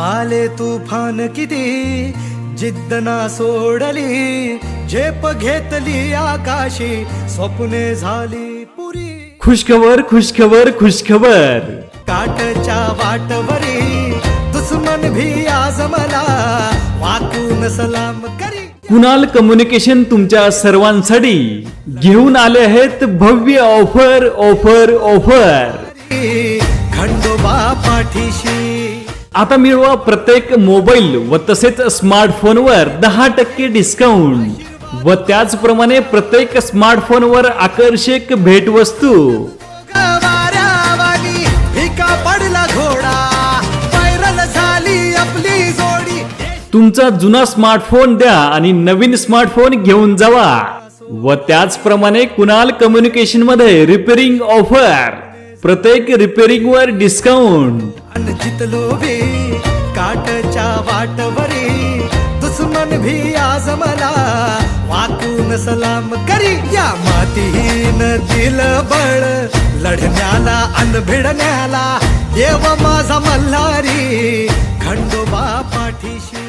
आले तुफान किती? जिद्द ना सोडली झेप घेतली आकाशी स्वप्ने झाली पुरी. खुशखबर खुशखबर खुशखबर. काटच्या वाटवरी दुश्मन भी आज मला वाकून सलाम करी. कुणाल कम्युनिकेशन तुमच्या सर्वांसाठी? घेऊन आले आहेत भव्य ऑफर ऑफर ऑफर. खंडोबा पाठीशी. आता मिळवा प्रत्येक मोबाईल व तसेच स्मार्टफोनवर दहा टक्के डिस्काउंट. व त्याचप्रमाणे प्रत्येक स्मार्टफोनवर आकर्षक भेटवस्तू. तुमचा जुना स्मार्टफोन द्या आणि नवीन स्मार्टफोन घेऊन जावा. व त्याचप्रमाणे कुणाल कम्युनिकेशनमध्ये रिपेअरिंग ऑफर. प्रत्येक रिपेअरिंग वर डिस्काउंट. अन जितलो काटच्या वाटवरी दुश्मन भी आज मला वाकून सलाम करी. या मातीन दिल बळ लढण्याला अन भिडण्याला देव माझा मल्हारी. खंडोबा पाठीशी